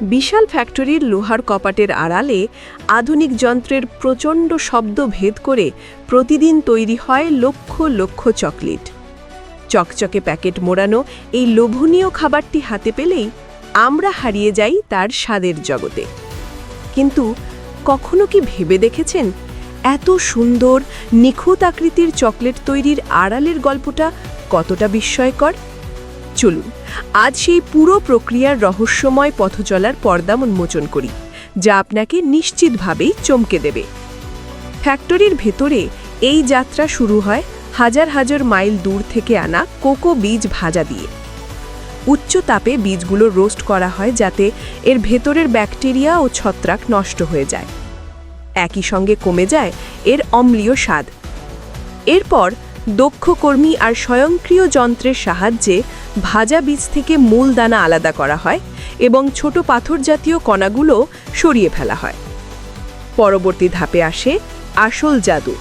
বিশাল ফ্যাক্টরির লোহার কপাটের আড়ালে আধুনিক যন্ত্রের প্রচণ্ড শব্দ ভেদ করে প্রতিদিন তৈরি হয় লক্ষ লক্ষ চকলেট। চকচকে প্যাকেট মোড়ানো এই লোভনীয় খাবারটি হাতে পেলেই আমরা হারিয়ে যাই তার স্বাদের জগতে। কিন্তু কখনো কি ভেবে দেখেছেন এত সুন্দর নিখুঁত আকৃতির চকলেট তৈরির আড়ালের গল্পটা কতটা বিস্ময়কর? চলুন, আজ সেই পুরো প্রক্রিয়ার রহস্যময় পথ চলার পর্দা উন্মোচন করি, যা আপনাকে নিশ্চিতভাবেই চমকে দেবে। ফ্যাক্টরির ভেতরে এই যাত্রা শুরু হয় হাজার হাজার মাইল দূর থেকে আনা কোকো বীজ ভাজা দিয়ে। উচ্চ তাপে বীজগুলো রোস্ট করা হয় যাতে এর ভেতরের ব্যাকটেরিয়া ও ছত্রাক নষ্ট হয়ে যায়। একই সঙ্গে কমে যায় এর অম্লীয় স্বাদ। এরপর দক্ষ কর্মী আর স্বয়ংক্রিয় যন্ত্রের সাহায্যে ভাজা বীজ থেকে মূল দানা আলাদা করা হয় এবং ছোট পাথর জাতীয় কণাগুলো সরিয়ে ফেলা হয়। পরবর্তী ধাপে আসে আসল জাদু।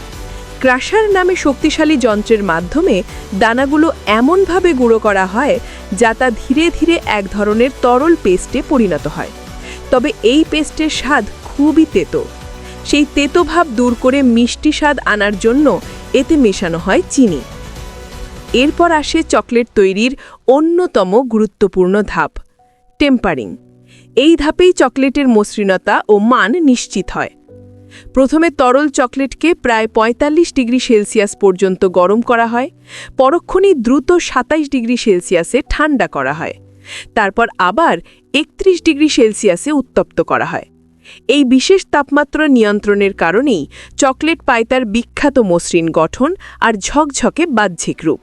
ক্রাশার নামে শক্তিশালী যন্ত্রের মাধ্যমে দানাগুলো এমনভাবে গুঁড়ো করা হয় যা তা ধীরে ধীরে এক ধরনের তরল পেস্টে পরিণত হয়। তবে এই পেস্টের স্বাদ খুবই তেতো। সেই তেতো ভাব দূর করে মিষ্টি স্বাদ আনার জন্য এতে মেশানো হয় চিনি। এরপর আসে চকলেট তৈরির অন্যতম গুরুত্বপূর্ণ ধাপ টেম্পারিং এই ধাপেই চকলেটের মসৃণতা ও মান নিশ্চিত হয়। প্রথমে তরল চকলেটকে প্রায় ৪৫ ডিগ্রি সেলসিয়াস পর্যন্ত গরম করা হয় পরক্ষণেই দ্রুত ২৭ ডিগ্রি সেলসিয়াসে ঠান্ডা করা হয়, তারপর আবার ৩১ ডিগ্রি সেলসিয়াসে উত্তপ্ত করা হয়। এই বিশেষ তাপমাত্রা নিয়ন্ত্রণের কারণেই চকলেট পায় তার বিখ্যাত মসৃণ গঠন আর ঝকঝকে বাহ্যিক রূপ।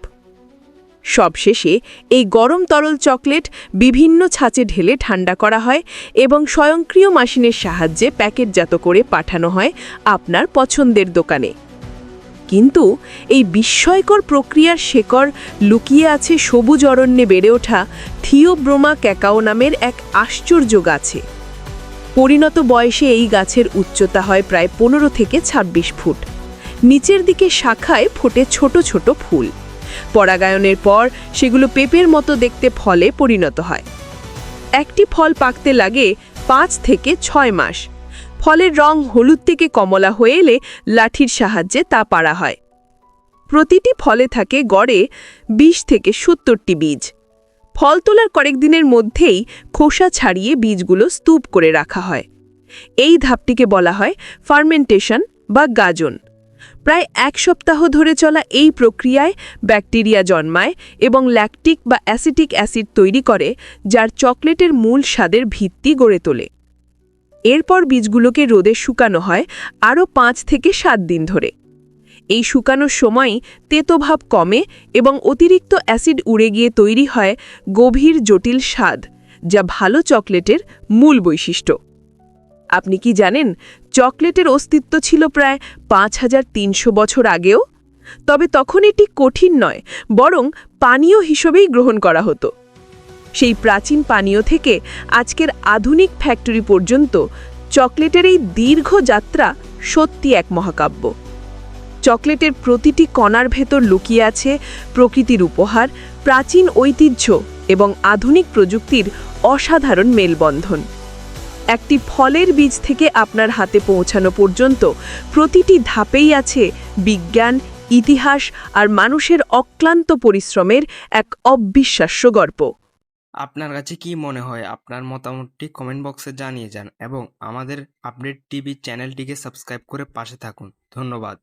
সবশেষে এই গরম তরল চকলেট বিভিন্ন ছাঁচে ঢেলে ঠান্ডা করা হয় এবং স্বয়ংক্রিয় মেশিনের সাহায্যে প্যাকেটজাত করে পাঠানো হয় আপনার পছন্দের দোকানে। কিন্তু এই বিস্ময়কর প্রক্রিয়ার শেকড় লুকিয়ে আছে সবুজ অরণ্যে বেড়ে ওঠা থিওব্রোমা ক্যাকাও নামের এক আশ্চর্য গাছে। পরিণত বয়সে এই গাছের উচ্চতা হয় প্রায় পনেরো থেকে ২৬ ফুট। নিচের দিকে শাখায় ফোটে ছোট ছোট ফুল। পরাগায়নের পর সেগুলো পেঁপের মতো দেখতে ফলে পরিণত হয়। একটি ফল পাকতে লাগে পাঁচ থেকে ছয় মাস। ফলের রং হলুদ থেকে কমলা হয়ে এলে লাঠির সাহায্যে তা পাড়া হয়। প্রতিটি ফলে থাকে গড়ে ২০ থেকে সত্তরটি বীজ। ফল তোলার কয়েকদিনের মধ্যেই খোসা ছাড়িয়ে বীজগুলো স্তূপ করে রাখা হয়। এই ধাপটিকে বলা হয় ফার্মেন্টেশন বা গাজন। প্রায় এক সপ্তাহ ধরে চলা এই প্রক্রিয়ায় ব্যাকটেরিয়া জন্মায় এবং ল্যাকটিক বা অ্যাসিটিক অ্যাসিড তৈরি করে, যার চকলেটের মূল স্বাদের ভিত্তি গড়ে তোলে। এরপর বীজগুলোকে রোদে শুকানো হয় আরও পাঁচ থেকে সাত দিন ধরে। এই শুকানোর সময়ই তেতোভাব কমে এবং অতিরিক্ত অ্যাসিড উড়ে গিয়ে তৈরি হয় গভীর জটিল স্বাদ, যা ভালো চকলেটের মূল বৈশিষ্ট্য। আপনি কি জানেন চকলেটের অস্তিত্ব ছিল প্রায় পাঁচ হাজার তিনশো বছর আগেও? তবে তখন এটি কঠিন নয়, বরং পানীয় হিসেবেই গ্রহণ করা হতো। সেই প্রাচীন পানীয় থেকে আজকের আধুনিক ফ্যাক্টরি পর্যন্ত চকলেটের এই দীর্ঘ যাত্রা সত্যি এক মহাকাব্য। চকলেটের প্রতিটি কণার ভেতর লুকিয়ে আছে প্রকৃতির উপহার, প্রাচীন ঐতিহ্য এবং আধুনিক প্রযুক্তির অসাধারণ মেলবন্ধন। একটি ফলের বীজ থেকে আপনার হাতে পৌঁছানো পর্যন্ত প্রতিটি ধাপেই আছে বিজ্ঞান, ইতিহাস আর মানুষের অক্লান্ত পরিশ্রমের এক অবিশ্বাস্য গল্প। আপনার কাছে কি মনে হয়? আপনার মতামতটি কমেন্ট বক্সে জানিয়ে যান এবং আমাদের আপডেট টিভি চ্যানেলটিকে সাবস্ক্রাইব করে পাশে থাকুন। ধন্যবাদ।